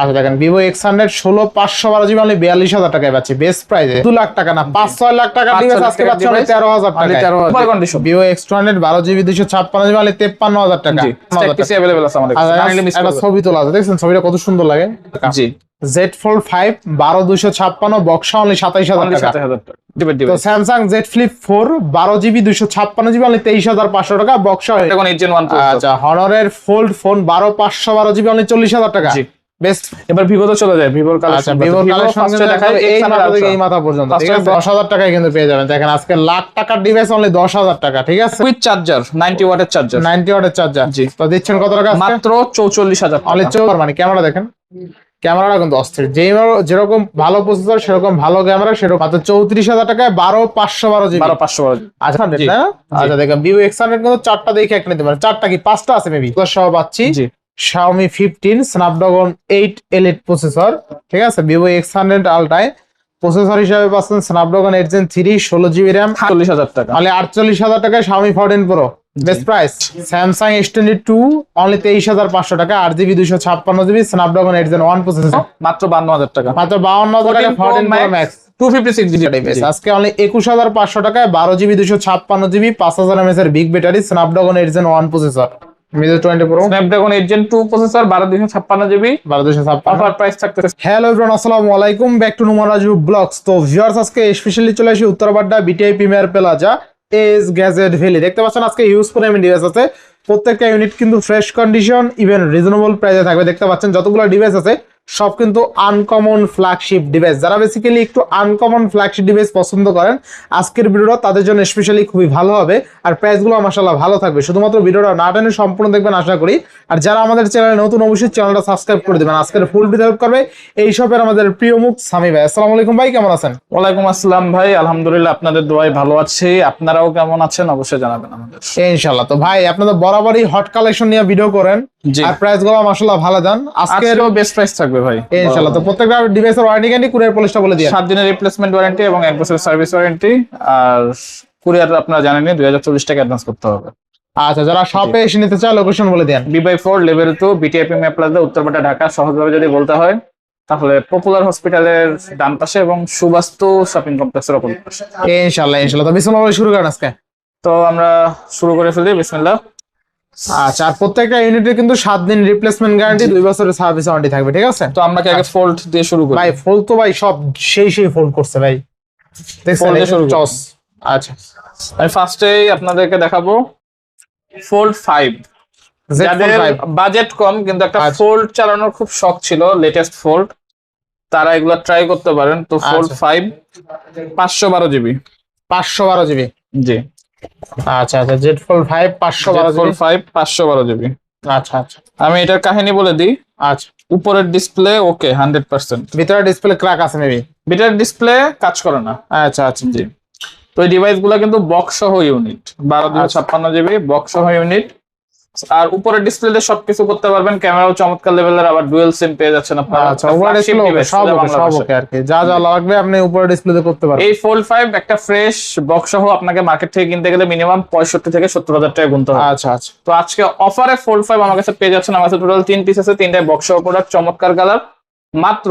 আচ্ছা দেখেন Vivo X hundred ষোলো পাঁচশো বারো জিবি অনলি বিয়াল্লিশ হাজার টাকায় পাচ্ছি। বেস্ট প্রাইসে দু লাখ টাকা না পাঁচ ছয় লাখ টাকা আজকে পাচ্ছি তেরো হাজার টাকা তেরো হাজার। Condition Vivo X two hundred বারো জিবি দুশো ছাপ্পান্ন জিবি অনলি তেপ্পান্ন হাজার টাকা। আচ্ছা, ছবি তোলা আছে দেখছেন ছবিটা কত সুন্দর লাগে। জি। জেড ফোল্ড ফাইভ বারো দুশো ছাপ্পান্ন বক্সা অনলি সাতাইশ হাজার টাকা। স্যামসাং জেড ফ্লিপ ফোর বারো জিবি দুশো ছাপ্পান্ন জিবি অনলি তেইশ হাজার পাঁচশো টাকা বক্সা আচ্ছা হনরের ফোল্ড ফোন বারো পাঁচশো বারো জিবি অনলি চল্লিশ হাজার টাকা। বেস্ট। এবার ভিভো তো চলে যায় ভিভোর আচ্ছা কালেকশন ভিভোর কালেকশন দেখায় এই মাথা থেকে এই মাথা পর্যন্ত। ঠিক আছে টাকায় কিন্তু পেয়ে যাবেন। দেখেন আজকে লাখ টাকার ডিভাইস অনলি দশ হাজার টাকা ঠিক আছে? উইথ চার্জার 90 ওয়াটের চার্জার ওয়াটের চার্জার জি। তো দিচ্ছেন কত টাকা মাত্র 44000 অনলি টাকা। চৌবার মানে ক্যামেরা দেখেন। ক্যামেরাটা কিন্তু অস্থির। যেই যেরকম ভালো প্রসেসর সেরকম ভালো ক্যামেরা সেরকম মাত্র চৌত্রিশ হাজার টাকায় বারো পাঁচশো বারো জিবি। 12500 ওয়াট আচ্ছা জি, আচ্ছা দেখেন ভিভো এক্স হান্ড্রেড কিন্তু চারটা দেখে একটা নিতে পারেন। চারটা কি? পাঁচটা আছে মেবি সহ পাচ্ছি। Xiaomi 15 Snapdragon 8 Elite প্রসেসর ঠিক আছে? Vivo X100 আলট্রায় প্রসেসর হিসাবে পাচ্ছেন Snapdragon 8 Gen 3 16 জিবি RAM 48000 টাকা। অনলি 48000 টাকায় Xiaomi 14 Pro best price Samsung S22 only 23500 টাকা 8 GB 256 GB Snapdragon 8 Gen 1 processor মাত্র 52000 টাকা। মাত্র 52000 টাকা 14 Pro 14 Pro Max, Max 256 GB device আজকে অনলি 21500 টাকায় 12 জিবি 256 জিবি 5000 mAh এর big battery Snapdragon 8 Gen 1 processor Mizo 20 Pro Snapdragon 8 Gen 2 processor 12256 GB 12256 offer price থাকতেছে। Hello everyone আসসালামু আলাইকুম। Back to Numan Raju vlogs তো ভিউয়ার্স আজকে specially চলে আসি Uttar Badda BTI premier plaza S gadget valley দেখতে পাচ্ছেন আজকে ইউজ করে আমি ডিভাইস আছে। প্রত্যেকটা ইউনিট কিন্তু ফ্রেশ কন্ডিশন ইভেন রিজনেবল প্রাইসে থাকবে। দেখতে পাচ্ছেন যতগুলো ডিভাইস আছে সব কিন্তু আনকমন ফ্ল্যাগশিপ ডিভাইস যারা বেসিক্যালি একটু আনকমন ফ্ল্যাগশিপ ডিভাইস পছন্দ করেন আজকের ভিডিওটা তাদের জন্য স্পেশালি খুবই ভালো হবে। আর প্রাইসগুলো মাসাল্লাহ ভালো থাকবে। শুধুমাত্র ভিডিওটা না টেনে সম্পূর্ণ দেখবেন আশা করি। আর যারা আমাদের চ্যানেলে নতুন অবশ্যই চ্যানেলটা সাবস্ক্রাইব করে দেবেন। আজকের ফুল ভিডিও করবে এই শপের আমাদের প্রিয় মুখ সামি ভাই। আসসালামু আলাইকুম ভাই কেমন আছেন? ওয়ালাইকুম আসসালাম ভাই। আলহামদুলিল্লাহ আপনাদের দোয়াই ভালো আছে। আপনারাও কেমন আছেন? অবশ্যই জানাবেন আমাদের। ইনশাল্লাহ তো ভাই আপনাদের বরাবরই হট কালেকশন নিয়ে ভিডিও করেন। আর প্রাইসগুলো ভালো দেন। বেস্ট প্রাইস থাকবে ভাই। ইনশাল্লাহ তো প্রত্যেকটা ডিভাইসের ওয়ারেন্টি গ্যারান্টি কুরিয়ার পলিশটা বলে দিনের রিপ্লেসমেন্ট ওয়ারেন্টি এবং বছরের সার্ভিস ওয়ারেন্টি আর কুরিয়ার আপনারা টাকা অ্যাডভান্স করতে হবে। আচ্ছা যারা শপে এসে নিতে চায় লোকেশন বলে দেন B by four level two BTIP map plaza উত্তরপাটা Dhaka সহজভাবে যদি বলতে হয় তাহলে পপুলার হসপিটালের ডান পাশে এবং সুবাস্তু শপিং কমপ্লেক্সের অপর পাশে ইনশাল্লাহ তো বিসমুল্লাহ শুরু করেন আজকে। তো আমরা শুরু করে ফেলি বিসমিল্লাহ। আচ্ছা আর প্রত্যেকটা ইউনিটে কিন্তু সাত দিন রিপ্লেসমেন্ট গ্যারান্টি দুই বছরের সার্ভিস ওয়ারেন্টি থাকবে ঠিক আছে? তো আমরা কি আগে ফোল্ড দিয়ে শুরু করি? ভাই ফোল্ড তো ভাই সব সেই সেই ফোল্ড করছে ভাই। দেখছেন। চস। আচ্ছা। আমি ফার্স্টেই আপনাদেরকে দেখাবো। ফোল্ড ফাইভ যাদের বাজেট কম কিন্তু একটা আচ্ছা। ফোল্ড চালানোর খুব শখ ছিল লেটেস্ট ফোল্ড তারা এগুলো ট্রাই করতে পারেন। তো ফোল্ড আচ্ছা। ফাইভ পাঁচশো বারো জিবি পাঁচশো বারো জিবি জি। আচ্ছা আচ্ছা জেড ফোল ফাইভ পাঁচশো বারো ফাইভ পাঁচশো বারো জিবি আচ্ছা আচ্ছা। আমি এটার কাহিনী বলে দিই। আচ্ছা। উপরের ডিসপ্লে ওকে হান্ড্রেড পার্সেন্ট ভিতরে ডিসপ্লে ক্র্যাক আছে মেবি ভিতরের ডিসপ্লে কাজ করে না। আচ্ছা আচ্ছা জি। তো এই ডিভাইসগুলো কিন্তু বক্স সহ ইউনিট বারো দুশো আচ্ছা। ছাপ্পান্ন জিবি বক্স সহ ইউনিট আর উপরের ডিসপ্লেতে সবকিছু করতে পারবেন। ক্যামেরাও চমৎকার লেভেলের আবার ডুয়েল সিম পেয়ে যাচ্ছেন আপনারা। আচ্ছা উপরে ডিসপ্লে সব সব ওকে আর কি। যা যা লাগবে আপনি উপরে ডিসপ্লেতে করতে পারবেন। এই ফোল্ড ফাইভ একটা ফ্রেশ বক্স সহ আপনাকে মার্কেট থেকে কিনতে গেলে মিনিমাম পঁয়ষট্টি থেকে সত্তর হাজার টাকা গুনতে হবে। আচ্ছা আচ্ছা। তো আজকে অফারে ফোল্ড ফাইভ আমার কাছে পেয়ে যাচ্ছেন। আমার কাছে টোটাল তিন পিস আছে তিনটায় বক্স সহ প্রোডাক্ট চমৎকার কালার মাত্র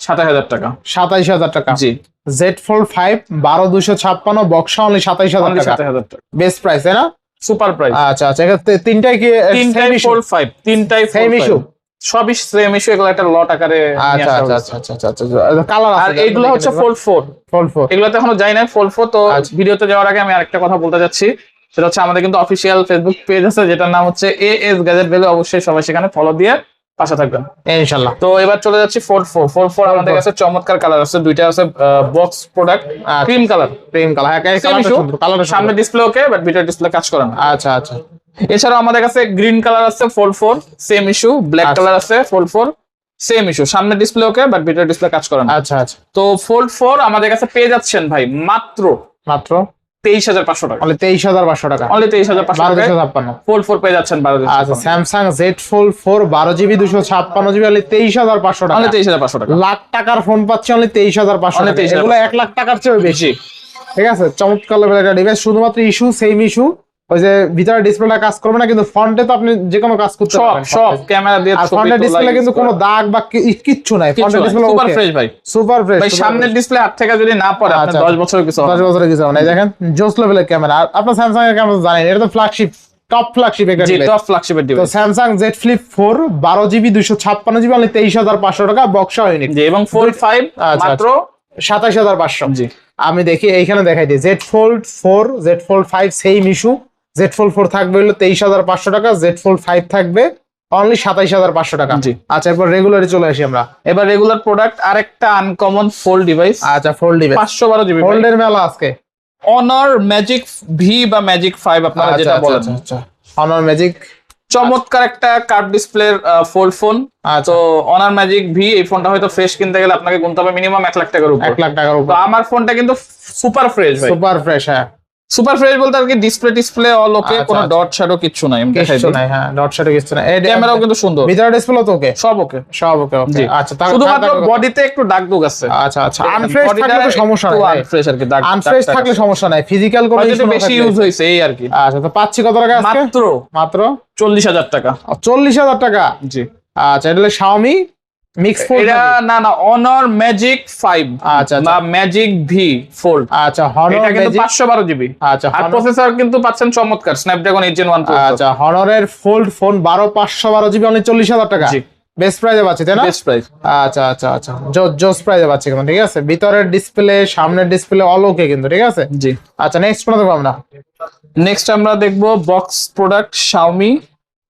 সাতাশ হাজার টাকা। সাতাইশ হাজার টাকা। জি। জেড ফোল্ড ফাইভ বারো দুশো ছাপ্পান্ন বক্সা অনলি সাতাইশ হাজার অনলি টাকা। সাতাশ হাজার টাকা। বেস্ট প্রাইস তাই না? সুপার প্রাইস আচ্ছা আচ্ছা তিনটাই কি তিনটাই ফোর ফাইভ তিনটাই সেম ইস্যু সবই সেম ইস্যু এগুলো একটা লট আকারে আচ্ছা আচ্ছা আচ্ছা আচ্ছা আচ্ছা আচ্ছা কালার আর এইগুলো হচ্ছে ফোল্ড ফোর ফোল্ড ফোর এগুলোতে এখনও যাই না ফোল্ড ফোর তো আচ্ছা। ভিডিওতে যাওয়ার আগে আমি আরেকটা কথা বলতে যাচ্ছি। সেটা হচ্ছে আমাদের কিন্তু অফিসিয়াল ফেসবুক পেজ আছে যেটার নাম হচ্ছে এ এস গ্যাজেট ভ্যালু অবশ্যই সবাই সেখানে ফলো দিয়ে পাশে থাকবেন। ইনশাল্লাহ তো এবার চলে যাচ্ছি ফোর ফোর ফোর ফোর আমাদের কাছে চমৎকার কালার আছে দুইটা আছে বক্স প্রোডাক্ট। ক্রিম কালার প্রেম কালার সামনে ডিসপ্লে ওকে বাট ভিতরে ডিসপ্লে কাজ করে না। আচ্ছা আচ্ছা। এছাড়াও আমাদের কাছে গ্রিন কালার আছে fold four same issue black. Colour আছে ফোল্ড ফোর সেম ইস্যু সামনে ডিসপ্লে ওকে বাট ভিতরে ডিসপ্লে কাজ করে না। আচ্ছা আচ্ছা। তো ফোল্ড ফোর আমাদের কাছে পেয়ে যাচ্ছেন ভাই মাত্র মাত্র তেইশ হাজার পাঁচশো টাকা। তেইশ হাজার পাঁচশো টাকা। অনলি তেইশ হাজার পাঁচশো ছাপ্পান্ন। ফোর পেয়ে যাচ্ছেন বারো আচ্ছা স্যামসাং জেড ফোর বারো জিবি দুশো ছাপ্পান্ন জিবি অনলি তেইশ হাজার পাঁচশো টাকা। অনলি তেইশ হাজার পাঁচশো টাকা। লাখ টাকার ফোন পাচ্ছে অনলি তেইশ হাজার পাঁচশো টাকা। এগুলো এক লাখ টাকার বেশি। ঠিক আছে? চমৎকার লেভেলের একটা ডিভাইস শুধুমাত্র ইস্যু সেম ইস্যু ওই যে ভিতরে ডিসপ্লেটা কাজ করবে না কিন্তু ফ্রন্টে তো আপনি যে কোনো কাজ করতে পারবেন সব ক্যামেরা দিয়ে আর ফ্রন্টের ডিসপ্লে কিন্তু কোনো দাগ বা কিচ্ছু নাই। ফ্রন্টের ডিসপ্লে সুপার ফ্রেশ ভাই। সুপার ফ্রেশ ভাই সামনের ডিসপ্লে হাত থেকে যদি না পড়ে আপনি আচ্ছা। 10 বছরের কিছু হবে দশ না। বছরের কিছু মানে দেখেন জোস লেভেলের ক্যামেরা আর আপনার স্যামসাং এর ক্যামেরা জানেন এটা তো ফ্ল্যাগশিপ টপ ফ্ল্যাগশিপ একটা জি টপ ফ্ল্যাগশিপের তো device Samsung Z flip four বারো জিবি দুইশো ছাপ্পান্ন জিবি অনলি তেইশ হাজার পাঁচশো টাকা বক্সা ইউনিট জি এবং ফোল্ড 5 আচ্ছা, মাত্র সাতাশ হাজার পাঁচশো। জি। আমি দেখি এইখানে দেখাই দিই। Z fold four Z fold five same issue Z fold four থাকবে হলো তেইশ হাজার পাঁচশো টাকা জেড ফোল্ড ফাইভ থাকবে অনলি সাতাইশ হাজার পাঁচশো টাকা। আচ্ছা এরপর রেগুলারে চলে আসি আমরা। এবার রেগুলার প্রোডাক্ট আরেকটা আনকমন ফোল্ড ডিভাইস আচ্ছা ফোল্ড দিবে 512 জিবি ফোল্ডের মেলা আজকে। অনার ম্যাজিক ভি বা ম্যাজিক ফাইভ আপনারা আচ্ছা যেটা আচ্ছা বলেন। আচ্ছা আচ্ছা। অনর ম্যাজিক চমৎকার একটা কার্ড ডিসপ্লের ফোল্ড ফোন তো অনার ম্যাজিক ভি এই ফোনটা হয়তো ফ্রেশ কিনতে গেলে আপনাকে গুনতে হবে মিনিমাম এক লাখ টাকার উপর। এক লাখ টাকার উপর। আমার ফোনটা কিন্তু সুপার ফ্রেশ সুপার ফ্রেশ হ্যাঁ। সুপার ফ্রেশ বলতে আর কি ডিসপ্লে ডিসপ্লে অল ওকে কোনো। ডট শ্যাডো কিচ্ছু নাই আমি দেখাই কিছু নাই হ্যাঁ ডট শাটে কিছু নাই। এই ক্যামেরাও কিন্তু সুন্দর। ভিতরে ডিসপ্লে তো ওকে সব ওকে সব ওকে ওকে আচ্ছা তার- শুধুমাত্র তার- তার- বডিতে একটু দাগ দুগ আছে। আচ্ছা আচ্ছা। আনফ্রেশ থাকলে তো সমস্যা নাই আনফ্রেশ আর কি দাগ আনফ্রেশ থাকলে সমস্যা নাই। ফিজিক্যাল কোনো না বেশি ইউজ হয়েছে এই আর কি। আচ্ছা তো পাচ্ছি কত টাকা আজকে? মাত্র মাত্র? চল্লিশ হাজার টাকা। চল্লিশ হাজার টাকা? জি। আচ্ছা এটা হলো শাওমি মিক্স ফোল্ড এটা না না অনার ম্যাজিক আচ্ছা, আচ্ছা। বা ম্যাজিক ভি ফোল্ড আচ্ছা হনর এটা কিন্তু জিবি আচ্ছা আর প্রসেসর কিন্তু পাচ্ছেন চমৎকার স্ন্যাপড্রাগন জেন আচ্ছা হনরের ফোল্ড ফোন বারো পাঁচশো বারো জিবি অনলি টাকা। জি। বেস্ট প্রাইজে পাচ্ছি তাই না? বেস্ট প্রাইস আচ্ছা আচ্ছা আচ্ছা। জোস প্রাইজে পাচ্ছি কিন্তু ঠিক আছে? ভিতরের ডিসপ্লে সামনের ডিসপ্লে অল ওকে কিন্তু ঠিক আছে? জি। আচ্ছা নেক্সট কোন দেখব আমরা। নেক্সট আমরা দেখব বক্স প্রোডাক্ট শাওমি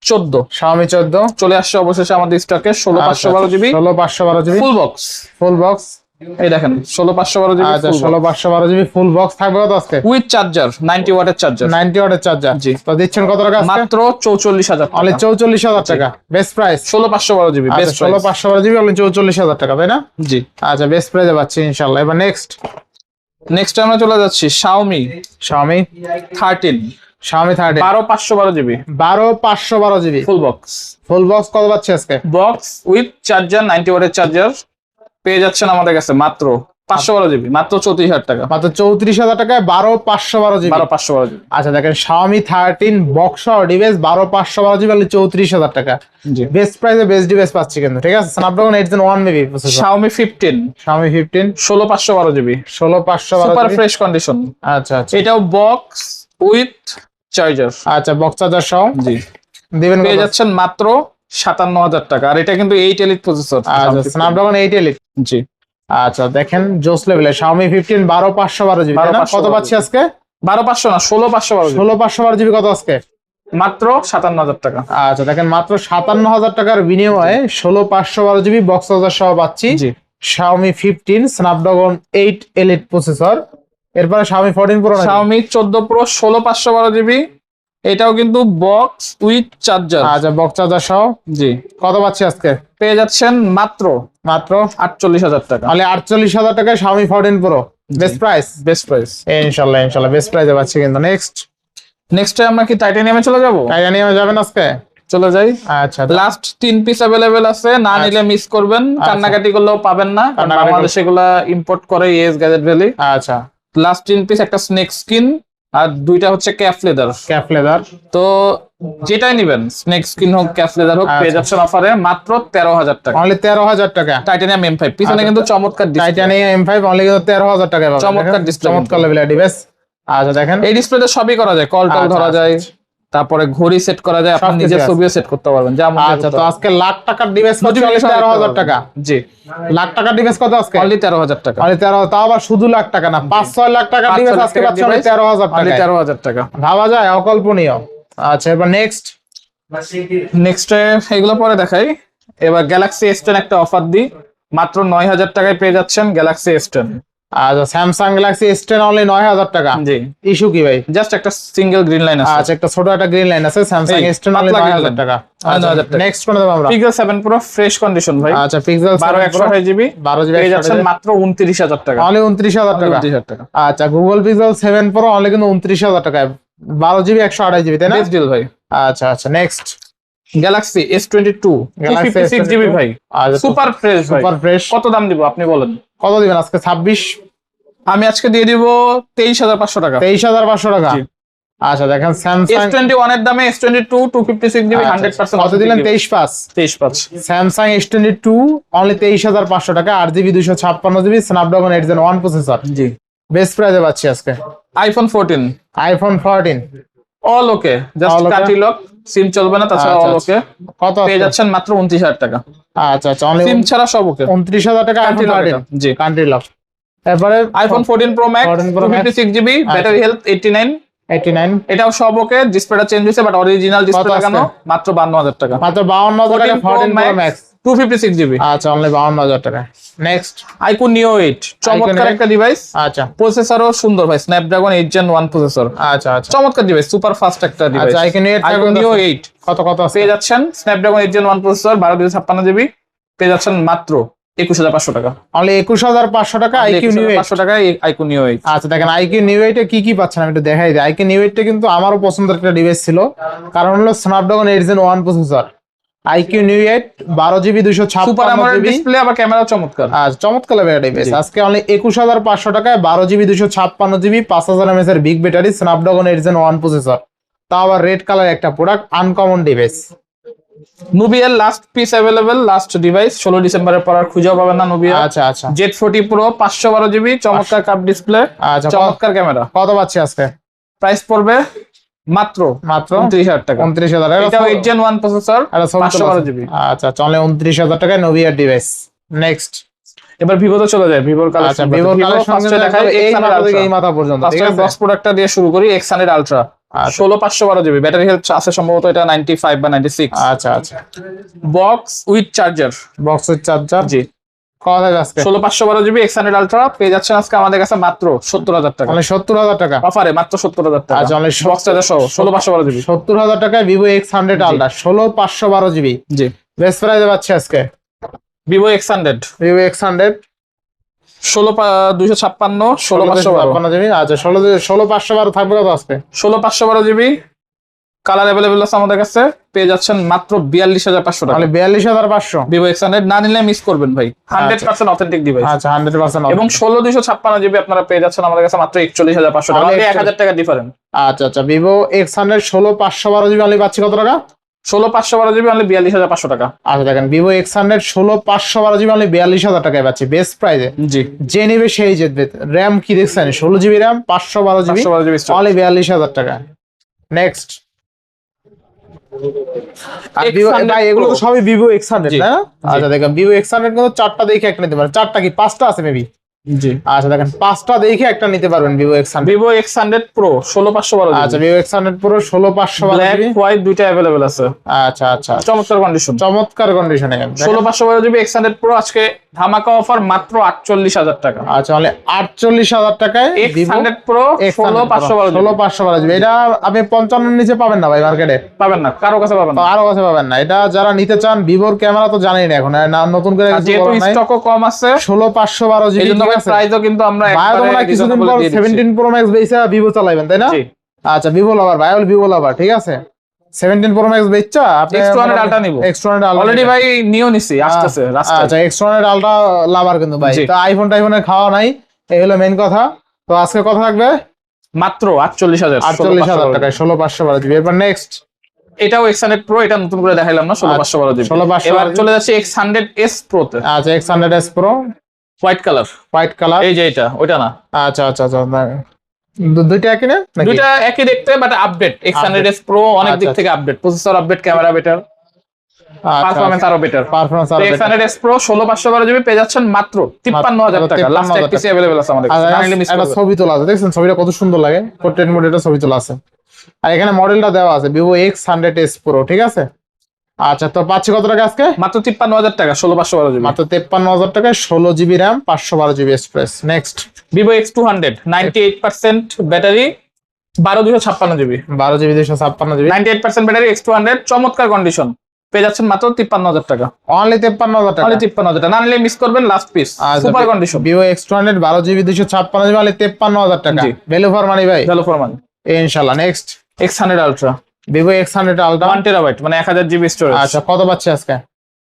চোদ্দ। শাওমি চোদ্দ। চলে আসছে অবশেষে আমাদের স্টকে ষোলো পাঁচশো বারো জিবি ষোলো পাঁচশো বারো GB full box full box এই দেখেন ষোলো পাঁচশো বারো জিবি আচ্ছা ষোলো পাঁচশো বারো জিবি ফুল বক্স থাকবে কত আজকে? উইথ চার্জার নাইনটি ওয়াটের চার্জার নাইনটি ওয়াটের চার্জার জি। তো দিচ্ছেন কত টাকা মাত্র চৌচল্লিশ হাজার অনলি চৌচল্লিশ হাজার টাকা। বেস্ট প্রাইস ষোলো পাঁচশো বারো জিবি আচ্ছা বেস্ট ষোলো পাঁচশো বারো জিবি অনলি চৌচল্লিশ হাজার টাকা তাই না? জি। আচ্ছা বেস্ট প্রাইজে পাচ্ছি ইনশাল্লাহ এবার নেক্সট নেক্সট আমরা চলে যাচ্ছি শাওমি শাওমি থার্টিন থার্টি বারো পাঁচশো বারো জিবি। বারো পাঁচশো বারো GB. Full box full box কত পাচ্ছি আজকে? বক্স উইথ চার্জার নাইনটি ওয়াটের চার্জার পেয়ে যাচ্ছেন আমাদের কাছে মাত্র পাঁচশো বারো জিবি মাত্র চৌত্রিশ হাজার টাকা। মাত্র চৌত্রিশ হাজার টাকায় বারো পাঁচশো বারো জিবি। বারো পাঁচশো বারো জিবি। আচ্ছা দেখেন শাওমি থার্টিন বক্স ডিভাইস বারো পাঁচশো বারো জিবি চৌত্রিশ হাজার টাকা। জি। বেস্ট প্রাইসে বেস্ট ডিভাইস পাচ্ছি কিন্তু ঠিক আছে? Snapdragon eight gen one maybe Xiaomi fifteen Xiaomi fifteen ষোলো পাঁচশো বারো জিবি। ষোলো পাঁচশো বারো সুপার ফ্রেশ কন্ডিশন আচ্ছা আচ্ছা। এটাও বক্স উইথ চার্জার আচ্ছা বক্স চার্জার সহ। জি। দিবেন পেয়ে যাচ্ছেন মাত্র সাতান্ন হাজার টাকা। আর এটা কিন্তু এইট এলিট প্রসেসর আচ্ছা স্ন্যাপড্রাগন এইট এলিট জি। আচ্ছা দেখেন জোস লেভেলের শাওমি ফিফটিন বারো পাঁচশো বারো জিবি? কত পাচ্ছি আজকে? বারো পাঁচশো না ষোলো পাঁচশো বারো জিবি। ষোলো পাঁচশো বারো জিবি কত আজকে? মাত্র সাতান্ন হাজার টাকা। আচ্ছা দেখেন মাত্র সাতান্ন হাজার টাকার বিনিময়ে ষোলো পাঁচশো বারো জিবি বক্স চার্জার সহ পাচ্ছি জি। Xiaomi fifteen Snapdragon eight elite processor এরপরে ফোরটিন প্রো শাওমি চোদ্দ প্রো ষোলো পাঁচশো বারো জিবি এটাও কিন্তু বক্স উইথ চার্জার আচ্ছা বক্স চার্জার সহ? জি। কত পাচ্ছি আজকে? পেয়ে যাচ্ছেন মাত্র মাত্র? আটচল্লিশ হাজার টাকা। তাহলে আটচল্লিশ হাজার টাকায় Xiaomi fourteen pro best price best price ইনশাল্লাহ ইনশাল্লাহ বেস্ট প্রাইসে পাচ্ছি কিন্তু। নেক্সট নেক্সট আমরা কি টাইটানিয়ামে চলে যাব? টাইটানিয়ামে যাবেন আজকে? চলে যাই। আচ্ছা লাস্ট তিন পিস অ্যাভেলেবেল আছে না নিলে মিস করবেন। কান্নাকাটি করলেও পাবেন না কারণ বাংলাদেশে এগুলা ইম্পোর্ট করে ইএস গ্যাজেট ভ্যালি আচ্ছা। লাস্ট তিন পিস একটা স্নেক স্কিন আর দুইটা হচ্ছে ক্যাফ লেদার ক্যাফ লেদার তো যেটাই নিবেন স্নেক স্কিন হোক ক্যাফ লেদার হোক পেজ অপশন অফারে মাত্র তেরো হাজার টাকা। অনলি তেরো হাজার টাকা। টাইটানিয়াম এম ফাইভ পিছনে আচ্ছা। কিন্তু চমৎকার। টাইটানিয়াম এম ফাইভ অনলি কিন্তু তেরো হাজার টাকা চমৎকার চমৎকার লেভেলের ডিভাইস আচ্ছা দেখেন। এই ডিসপ্লেতে সবই করা যায় কল টল আচ্ছা, ধরা আচ্ছা, যায়। তারপরে ঘড়ি সেট করা যায় আপনি নিজের ছবিও সেট করতে পারবেন যেমন আচ্ছা তো আজকে লাখ টাকার ডিভাইস তেরো হাজার। টাকা। জি। লাখ টাকার ডিভাইস কত আজকে? অনলি তেরো হাজার টাকা। অনলি তেরো তাও আবার শুধু লাখ টাকা না পাঁচ ছয় লাখ টাকার ডিভাইস আজকে পাচ্ছি অনলি তেরো হাজার টাকা তেরো হাজার টাকা। ভাবা যায় অকল্পনীয়। আচ্ছা এবার নেক্সট নেক্সট এগুলো পরে দেখাই। এবার গ্যালাক্সি এস টেন একটা অফার দিই। মাত্র নয় হাজার টাকায় পেয়ে যাচ্ছেন গ্যালাক্সি এস টেন আচ্ছা Samsung Galaxy S ten only নয় হাজার টাকা। জি। ইস্যু কি ভাই? জাস্ট একটা সিঙ্গেল গ্রিন লাইন আছে। আচ্ছা একটা ছোট একটা গ্রিন লাইন আছে স্যামসাং এস টেন অনলি নয় হাজার টাকা। নেক্সট কোন দেবো আমরা? পিক্সেল সেভেন পুরো ফ্রেশ কন্ডিশন ভাই। আচ্ছা পিক্সেল একশো জিবি বারো জিবি পেয়ে যাচ্ছেন মাত্র উনত্রিশ হাজার টাকা। অনলি উনত্রিশ হাজার টাকা। উনত্রিশ হাজার টাকা। আচ্ছা Google Pixel seven pro only কিন্তু জিবি একশো আঠাশ জিবি তাই না? বেস্ট ডিল ভাই। আচ্ছা আচ্ছা next Galaxy S twenty two Galaxy six GB S22 ভাই। সুপার ফ্রেশ সুপার ফ্রেশ কত দাম দিব আপনি বলেন। কত দিবেন আজকে? ছাব্বিশ। আমি আজকে দিয়ে দিব তেইশ হাজার পাঁচশো টাকা। তেইশ হাজার পাঁচশো টাকা। আচ্ছা দেখেন স্যামসাং এস টোয়েন্টি ওয়ানের দামে S twenty two two fifty six GB hundred percent কত দিলেন? তেইশ পাঁচ। তেইশ পাঁচ। Samsung S twenty two only তেইশ হাজার পাঁচশো টাকা। আট জিবি দুশো ছাপ্পান্ন GB Snapdragon eight gen one processor জি। বেস্ট প্রাইসে পাচ্ছি আজকে। IPhone fourteen iPhone fourteen all okay just country lock sim চলবে না তাছাড়া আচ্ছা, অল আচ্ছা। ওকে কত পেয়ে যাচ্ছেন মাত্র উনত্রিশ হাজার টাকা। আচ্ছা আচ্ছা অনলি সিম ছাড়া সব ওকে হাজার টাকা Country lock জি। কান্ট্রি লক এরপরে iPhone fourteen pro max 14 Pro two Max। Fifty six GB আচ্ছা। Battery health eighty nine eighty nine এটাও সব ওকে ডিসপ্লেটা চেঞ্জ হয়েছে বাট অরিজিনাল ডিসপ্লে লাগানো মাত্র বান্ন হাজার টাকা। মাত্র বাউন্ন হাজার টাকা fourteen pro max two fifty six GB আচ্ছা অনলি বাউন্ন হাজার টাকা নেক্সট আইকুন নিও এইট চমৎকার একটা ডিভাইস আচ্ছা। প্রসেসরও সুন্দর ভাই Snapdragon eight gen one processor আচ্ছা আচ্ছা। চমৎকার ডিভাইস সুপার ফাস্ট একটা ডিভাইস আচ্ছা এইট আইকুন নিও এইট কত? কত আছে? পেয়ে যাচ্ছেন Snapdragon eight gen one processor বারো দুশো ছাপ্পান্ন জিবি পেয়ে যাচ্ছেন মাত্র একুশ হাজার পাঁচশো টাকা। অনলি একুশ হাজার পাঁচশো টাকা আইকিউ নিউ পাঁচশো টাকায় আইকুন নিও এইট আচ্ছা দেখেন আইকিউ নিউ এইটে কি কি পাচ্ছেন? আমি একটু দেখাই দিই। আইকিউ নিউ এইটটা কিন্তু আমারও পছন্দের একটা ডিভাইস ছিল। কারণ হলো Snapdragon eight gen one processor iQOO Neo eight বারো জিবি দুশো সুপার ছাপ্পান্ন ডিসপ্লে আবার ক্যামেরা চমৎকার। আজ চমৎকার আজকে অনলি একুশ হাজার পাঁচশো টাকায় বারো জিবি দুশো ছাপ্পান্ন জিবি পাঁচ হাজার এমএস এর big battery Snapdragon eight gen one processor তাও আবার রেড কালার একটা product uncommon device নুবিয়ার last piece available last device ষোলো ডিসেম্বরের পর আর খুঁজেও পাবেন না নুবিয়া আচ্ছা আচ্ছা। জেড ফোর্টি প্রো পাঁচশো বারো জিবি চমৎকার কাপ ডিসপ্লে আচ্ছা চমৎকার ক্যামেরা কত পাচ্ছি আজকে? প্রাইস পড়বে মাত্র? মাত্র? উনত্রিশ হাজার টাকা। উনত্রিশ হাজার। এটাও এইট জেন ওয়ান প্রসেসর পাঁচশো বারো জিবি আচ্ছা চলে উনত্রিশ হাজার টাকায় নোভিয়ার ডিভাইস নেক্সট এবার ভিভো তো চলে যায় ভিভোর আচ্ছা কালেকশন ভিভোর কালেকশন দেখাই এই এই মাথা পর্যন্ত ঠিক আছে? বক্স প্রোডাক্টটা দিয়ে শুরু করি এক্স হান্ড্রেড আলট্রা আচ্ছা। ষোলো পাঁচশো বারো জিবি ব্যাটারি হেলথ আছে সম্ভবত এটা নাইনটি ফাইভ বা নাইনটি সিক্স আচ্ছা। আচ্ছা বক্স উইথ চার্জার বক্সের চার্জার জি। আজকে ষোলো পাঁচশো বারো জিবি এক্স হান্ড্রেড আলট্রা পেয়ে যাচ্ছেন আজকে আমাদের কাছে মাত্র সত্তর হাজার টাকা। অনলি সত্তর হাজার টাকা। অফারে মাত্র সত্তর হাজার টাকা। আচ্ছা সহ ষোলো পাঁচশো বারো জিবি। সত্তর হাজার টাকায় ভিভো এক্স হান্ড্রেড আলট্রা ষোলো পাঁচশো বারো জিবি। জি। বেস্ট প্রাইসে পাচ্ছি আজকে। Vivo X hundred Vivo X hundred ষোলো দুইশো ছাপ্পান্ন ষোলো পাঁচশো বারো। জিবি। আচ্ছা ষোলো ষোলো পাঁচশো বারো থাকবে কত আজকে? ষোলো পাঁচশো বারো জিবি কালার অ্যাভেলেবল আছে আমাদের কাছে। পেয়ে যাচ্ছেন মাত্র বিয়াল্লিশ হাজার পাঁচশো টাকা। বিয়াল্লিশ হাজার পাঁচশো। ভিভো এক্স হান্ড্রেড না নিলে মিস করবেন ভাই। হান্ড্রেড পার্সেন্ট অথেন্টিক ডিভাইস আচ্ছা হান্ড্রেড পার্সেন্ট এবং ষোলো দুইশো ছাপ্পান্ন জিবি আপনারা পেয়ে যাচ্ছেন আমাদের কাছে মাত্র একচল্লিশ হাজার পাঁচশো টাকা। এক হাজার টাকা ডিফারেন্ট আচ্ছা আচ্ছা ভিভো এক্স হান্ড্রেড ষোলো পাঁচশো বারো জিবি অনলি পাচ্ছি কত টাকা? ষোলো পাঁচশো বারো জিবি অনলি বিয়াল্লিশ হাজার পাঁচশো টাকা। আচ্ছা দেখেন ভিভো এক্স হান্ড্রেড ষোলো পাঁচশো বারো জিবি অনলি বিয়াল্লিশ হাজার টাকায় পাচ্ছি। বেস্ট প্রাইসে জি। যে নেবে সেই জিতবে র্যাম কি দেখছেন? ষোলো জিবি র্যাম পাঁচশো বারো জিবি। অনলি বিয়াল্লিশ হাজার টাকা নেক্সট X100 ভাই এগুলো তো। সবই ভিভো এক্স হান্ড্রেড না? আচ্ছা দেখেন ভিভো এক্স হান্ড্রেড কিন্তু চারটা দেখে একটা নিতে পারেন। চারটা কি? পাঁচটা আছে মেবি জি। আচ্ছা দেখেন পাঁচটা দেখে একটা নিতে পারবেন Vivo X Vivo X hundred pro ষোলো পাঁচশো বারো আচ্ছা ভিভো এক্স হান্ড্রেড পুরো ষোলো পাঁচশো বারো ব্ল্যাক হোয়াইট দুইটা অ্যাভেলেবেল আছে। আচ্ছা আচ্ছা চমৎকার কন্ডিশন চমৎকার কন্ডিশনে ষোলো পাঁচশো বারো জিবি এক্স হান্ড্রেড প্রো আজকে ধামাকা অফার মাত্র আটচল্লিশ হাজার টাকা। আচ্ছা অনলি আটচল্লিশ হাজার টাকায় এক্স হান্ড্রেড প্রো ষোলো পাঁচশো বারো ষোলো পাঁচশো বারো জিবি এটা আপনি পঞ্চান্ন নিচে পাবেন না ভাই মার্কেটে পাবেন না কারও কাছে পাবেন না। আরও কাছে পাবেন না। এটা যারা নিতে চান ভিভোর ক্যামেরা তো জানেই না এখন নতুন করে যেহেতু স্টকও কম আছে ষোলো পাঁচশো বারো জিবি জন্য প্রাইসও কিন্তু আমরা ভাই কিছুদিন পর দিয়ে দিচ্ছি। সেভেন্টিন প্রো ম্যাক্স বেচা ভিভো চালাইবেন তাই না? আচ্ছা ভিভো লাভার ভাই ভিভো লাভার ঠিক আছে? সেভেন্টিন প্রো ম্যাক্স বেচা আপনি X200 Ultra নিবো। এক্স টু হান্ড্রেড অলরেডি ভাই নিও নিছি আসতেছে রাস্তায় আচ্ছা X two hundred ultra lover কিন্তু ভাই। তো আইফোন টাইফোনের খাওয়া নাই এই হলো মেন কথা। তো আজকে কথা থাকবে? মাত্র আটচল্লিশ হাজার আটচল্লিশ হাজার টাকায় ষোলো পাঁচশো বারো জিবি এরপর নেক্সট এটাও এক্স হান্ড্রেড প্রো এটা নতুন করে দেখাইলাম না ষোলো পাঁচশো বারো জিবি 16,512 এবার চলে যাচ্ছে এক্স হান্ড্রেড এস প্রোতে আচ্ছা X hundred S pro white colour white colour এই যে এটা ওইটা না। আচ্ছা আচ্ছা আচ্ছা দুইটা একই না? দুইটা একই দেখতে but update X hundred S pro অনেক দিক আচ্ছা, থেকে update processor update camera better performance আরও বেটার পারফরমেন্স আর এক্স এস প্রো ষোলো পাঁচশো বারো জিবি পেয়ে যাচ্ছেন মাত্র তিপ্পান্ন হাজার টাকা। লাস্ট এক পিসি অ্যাভেলেবল আছে আমাদের। ছবি তোলা আছে। দেখছেন ছবিটা কত সুন্দর লাগে। পোর্ট্রেট মোড এটা ছবি তোলা আছে। আর এখানে মডেলটা দেওয়া আছে। Vivo X hundred S pro ঠিক আছে? আচ্ছা তো পাচ্ছি কত টাকা আজকে? মাত্র তিপ্পান্ন হাজার টাকা ষোলো পাঁচশো বারো জিবি। মাত্র তেপ্পান্ন হাজার টাকায় ষোলো জিবি র্যাম পাঁচশো বারো GB express next Vivo X two hundred ninety eight percent battery বারো দুশো ছাপ্পান্ন জিবি। বারো জিবি দুশো ছাপ্পান্ন GB. Ninety eight percent battery X two hundred চমৎকার কন্ডিশন পেয়ে যাচ্ছেন মাত্র তিপ্পান্ন হাজার টাকা। অনলি তেপ্পান্ন হাজার টাকা। তাহলে তিপ্পান্ন হাজার টাকা। না নিলে মিস করবেন last piece super condition Vivo X two hundred বারো জিবি দুশো ছাপ্পান্ন জিবি অনলি তেপ্পান্ন হাজার টাকা। ভ্যালু ফর মানি ভাই। ভালো ফরমান ইনশাল্লাহ next X hundred ultra Vivo X hundred ultra one terabyte মানে এক হাজার জিবি স্টোরেজ আচ্ছা কত পাচ্ছে আজকে?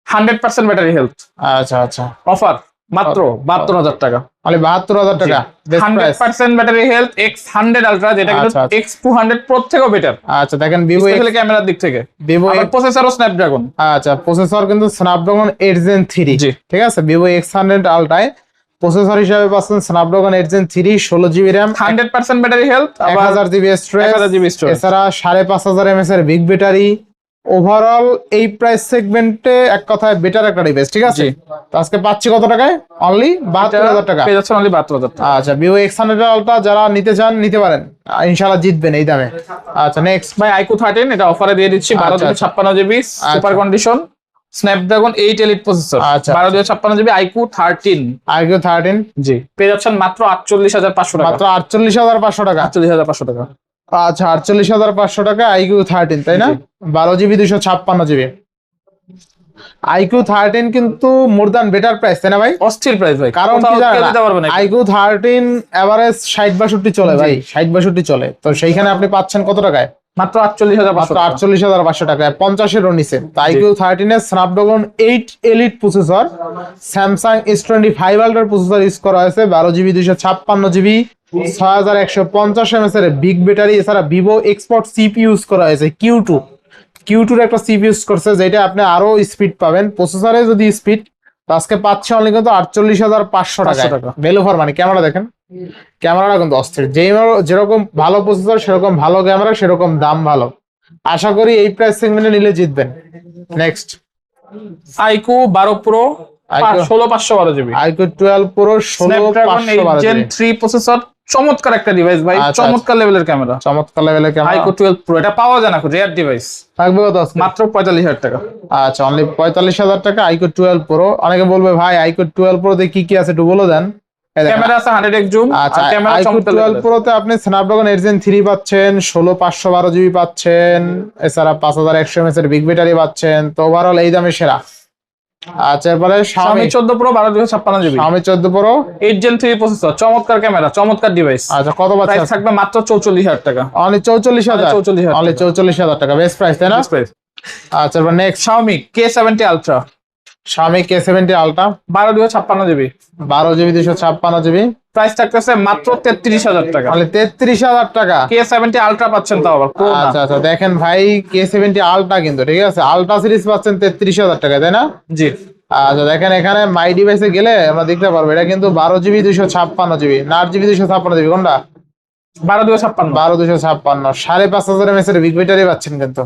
হান্ড্রেড পার্সেন্ট ব্যাটারি হেলথ আচ্ছা আচ্ছা। অফার মাত্র বাহাত্তর হাজার টাকা। অনলি বাহাত্তর হাজার টাকা hundred percent battery health X hundred ultra যেটা কিন্তু। এক্স টু হান্ড্রেড প্রো থেকেও বেটার আচ্ছা দেখেন ভিভো স্পেশালি ক্যামেরার দিক থেকে। ভিভো প্রসেসরও স্ন্যাপড্রাগন আচ্ছা প্রসেসর কিন্তু স্ন্যাপড্রাগন এইট জেন থ্রি। ঠিক আছে? Vivo X hundred ultra processor হিসাবে পাচ্ছেন স্ন্যাপড্রাগন এইট জেন থ্রি ষোলো GB RAM hundred percent battery health এক হাজার জিবি স্টোরেজ 1000 GB storage। এছাড়া সাড়ে পাঁচ হাজার এমএস এর বিগ ব্যাটারি ওভারঅল এই প্রাইস সেগমেন্টে এক কথায় বেটার একটা ডিভাইস ঠিক আছে। তো আজকে পাচ্ছি কত টাকায়? অনলি বাহাত্তর হাজার টাকা। পেয়ে যাচ্ছে অনলি বাহাত্তর হাজার টাকা। আচ্ছা ভিভো এক্স হান্ড্রেড আলটা যারা নিতে চান নিতে পারেন। ইনশাআল্লাহ জিতবেন এই দামে। আচ্ছা নেক্সট ভাই আইকু থার্টিন এটা অফারে দিয়ে দিচ্ছি বারো আচ্ছা, দুশো আচ্ছা। ছাপ্পান্ন GB super condition Snapdragon eight elite processor আচ্ছা, বারো দুশো ছাপ্পান্ন GB iQOO thirteen iQOO thirteen জি। পেয়ে যাচ্ছেন মাত্র আটচল্লিশ হাজার পাঁচশো টাকা। মাত্র আটচল্লিশ হাজার পাঁচশো টাকা। আটচল্লিশ হাজার পাঁচশো টাকা। আচ্ছা আটচল্লিশ হাজার পাঁচশো টাকা আইকিউ থার্টিন তাই না? বারো জিবি দুশো ছাপ্পান্ন জিবি। আইকিউ থার্টিন কিন্তু মোর দ্যান বেটার প্রাইস তাই না ভাই? অস্থির প্রাইস ভাই। কারণ আইকিউ থার্টিন এভারেজ ষাট বাষট্টি চলে ভাই ষাট বাষট্টি চলে। তো সেইখানে আপনি পাচ্ছেন কত টাকায়? মাত্র আটচল্লিশ হাজার মাত্র আটচল্লিশ হাজার পাঁচশো টাকায় পঞ্চাশেরও নিচে। তো iQOO থার্টিনের Snapdragon eight elite processor Samsung S twenty five আল্ট্রার processor use করা হয়েছে বারো জিবি দুইশো ছাপ্পান্ন জিবি ছয় হাজার একশো পঞ্চাশ এমএস এর বিগ ব্যাটারি এছাড়া ভিভো এক্সপোর্ট সিপি ইউজ করা হয়েছে কিউ টু কিউ টুর একটা সিপি ইউজ করছে যেটা আপনি আরও স্পিড পাবেন। প্রসেসরে যদি স্পিড আজকে পাচ্ছে অনলি কিন্তু আটচল্লিশ হাজার পাঁচশো টাকা 500 টাকা। ভ্যালু ফর মানে ক্যামেরা দেখেন। ক্যামেরাটা কিন্তু অস্থির। যেই যেরকম ভালো প্রসেসর সেরকম ভালো ক্যামেরা সেরকম দাম ভালো। আশা করি এই প্রাইস সেগমেন্টে নিলে জিতবেন। নেক্সট আইকু বারো প্রো ষোলো পাঁচশো বারো জিবি। আইকিউ টুয়েলভ প্রো ষোলো জেন থ্রি প্রসেসর চমৎকার একটা ডিভাইস ভাই। আচ্ছা, চমৎকার লেভেলের ক্যামেরা চমৎকার লেভেলের ক্যামেরা আইকু টুয়েলভ প্রো এটা পাওয়া যায় না রেয়ার ডিভাইস থাকবে কত মাত্র পঁয়তাল্লিশ হাজার টাকা। আচ্ছা অনলি পঁয়তাল্লিশ হাজার টাকা আইকিউ টুয়েলভ প্রো অনেকে বলবে ভাই আইকিউ টুয়েলভ প্রোতে কি কি আছে একটু বলে দেন। ক্যামেরা আছে হান্ড্রেড এক্স জুম আচ্ছা ক্যামেরা চমৎকার। প্রোতে আপনি স্ন্যাপড্রাগন এইট জেন থ্রি পাচ্ছেন ষোলো পাঁচশো বারো জিবি পাচ্ছেন এছাড়া এমএস এর বিগ ব্যাটারি পাচ্ছেন তো ওভারঅল এই দামে সেরা। আচ্ছা এরপরে Xiaomi Xiaomi চোদ্দ প্রো বারো দুশো ছাপ্পান্ন জিবি Xiaomi চোদ্দ pro eight gen three processor চমৎকার ক্যামেরা চমৎকার ডিভাইস আচ্ছা কত প্রাইস থাকবে মাত্র চৌচল্লিশ হাজার টাকা। অনলি চৌচল্লিশ হাজার? 44,000 অনলি চৌচল্লিশ হাজার টাকা বেস্ট প্রাইস তাই না? প্রাইস আচ্ছা এবার next Xiaomi K seventy Xiaomi K seventy ultra বারো দুশো ছাপ্পান্ন জিবি। বারো জিবি দুশো ছাপ্পান্ন জিবি। প্রাইস থাকতেছে মাত্র তেত্রিশ হাজার টাকা। অনলি তেত্রিশ হাজার টাকা। কে সেভেন্টি আলট্রা পাচ্ছেন তাও আবার আচ্ছা আচ্ছা দেখেন ভাই কে সেভেন্টি আলট্রা কিন্তু ঠিক আছে? আলট্রা সিরিজ পাচ্ছেন তেত্রিশ হাজার টাকা তাই না? জি। আচ্ছা দেখেন এখানে মাই ডিভাইসে গেলে আমরা দেখতে পারব এটা কিন্তু বারো জিবি দুইশো ছাপ্পান্ন জিবি আট জিবি দুইশো ছাপ্পান্ন জিবি কোনটা? বারো দুশো ছাপ্পান্ন। বারো দুইশো ছাপ্পান্ন সাড়ে পাঁচ হাজার এমএস এর বিগ ব্যাটারি পাচ্ছেন কিন্তু।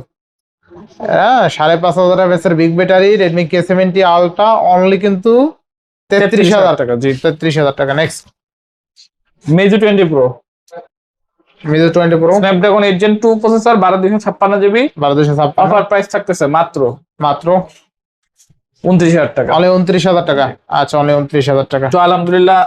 হ্যাঁ সাড়ে পাঁচ হাজার এমএস এর big battery Redmi K seventy ultra only কিন্তু তেত্রিশ হাজার টাকা। জি তেত্রিশ হাজার টাকা। Next Meizu twenty pro Meizu twenty pro Snapdragon eight gen two processor বারো দুশো ছাপ্পান্ন জিবি বারো দুইশো ছাপ্পান্ন। অফার প্রাইস থাকতেছে মাত্র। মাত্র। উনত্রিশ হাজার টাকা। অনলি উনত্রিশ হাজার টাকা। আচ্ছা অনলি উনত্রিশ হাজার টাকা। তো আলহামদুলিল্লাহ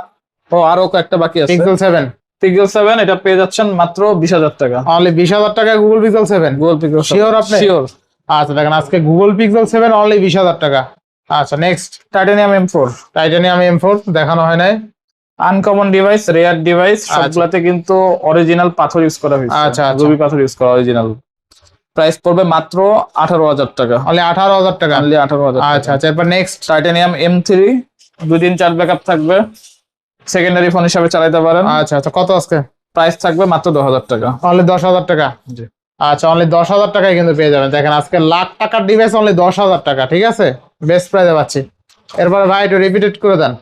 ও আরও কয়েকটা বাকি আছে। পিক্সেল সেভেন পিক্সেল সেভেন এটা পেয়ে যাচ্ছেন মাত্র বিশ হাজার টাকা। অনলি বিশ হাজার টাকা Google Pixel seven Google Pixel Sure আপনি? শিওর আচ্ছা দেখেন আজকে গুগল পিক্সেল সেভেন অনলি বিশ হাজার টাকা। আচ্ছা next titanium M four titanium M four দেখানো হয় নাই। আনকমন ডিভাইস রেয়ার ডিভাইস সবগুলাতে কিন্তু অরিজিনাল পাথর ইউজ করা হয়েছে। আচ্ছা, আচ্ছা। রবি পাথর ইউজ করা অরিজিনাল প্রাইস পড়বে মাত্র আঠারো হাজার টাকা। অনলি আঠারো হাজার টাকা? অনলি আঠারো হাজার আচ্ছা আচ্ছা এরপর নেক্সট টাইটানিয়াম এম থ্রি দুই দিন চার ব্যাকআপ থাকবে। সেকেন্ডারি ফোন হিসাবে চালাতে পারেন। আচ্ছা আচ্ছা কত আজকে? প্রাইস থাকবে মাত্র দশ হাজার টাকা। অনলি দশ হাজার টাকা? জি। আচ্ছা অনলি দশ হাজার টাকায় কিন্তু পেয়ে যাবেন। দেখেন আজকে লাখ টাকার ডিভাইস অনলি দশ হাজার টাকা ঠিক আছে? বেস্ট প্রাইসে পাচ্ছি। এরপরে ভাই একটু রিপিটেড করে দেন।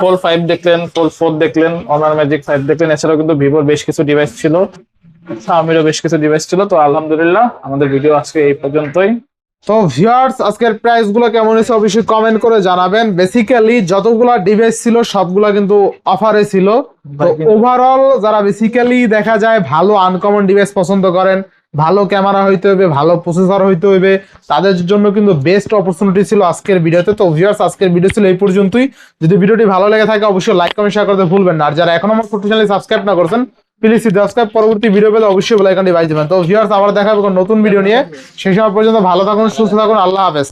ফোল ফাইভ দেখলেন ফোল ফোর দেখলেন অনার ম্যাজিক ফাইভ দেখলেন। এছাড়াও কিন্তু ভিভোর বেশ কিছু ডিভাইস ছিল। শাওমিরও বেশ কিছু ডিভাইস ছিল। তো আলহামদুলিল্লাহ আমাদের ভিডিও আজকে এই পর্যন্তই। তো ভিউয়ার্স আজকের প্রাইসগুলো কেমন হয়েছে অবশ্যই কমেন্ট করে জানাবেন। বেসিক্যালি যতগুলা ডিভাইস ছিল সবগুলা কিন্তু অফারে ছিল। তো ওভারঅল যারা বেসিক্যালি দেখা যায় ভালো আনকমন ডিভাইস পছন্দ করেন ভালো ক্যামেরা হইতে হবে ভালো প্রসেসর হইতে হবে তাদের জন্য কিন্তু বেস্ট অপরচুনিটি ছিল আজকের ভিডিওতে। তো ভিউয়ার্স আজকের ভিডিও ছিল এই পর্যন্তই। যদি ভিডিওটি ভালো লেগে থাকে অবশ্যই লাইক কমেন্ট শেয়ার করতে ভুলবেন না। আর যারা এখন আমার ফুটু চ্যানেল সাবস্ক্রাইব না করছেন প্লিজ সাবস্ক্রাইব পরবর্তী ভিডিও পেলে অবশ্যই বলে এখানে বাজিয়ে দেবেন। তো ভিউয়ার্স আবার দেখা হবে নতুন ভিডিও নিয়ে। সেই সময় পর্যন্ত ভালো থাকুন, সুস্থ থাকুন, আল্লাহ হাফেজ।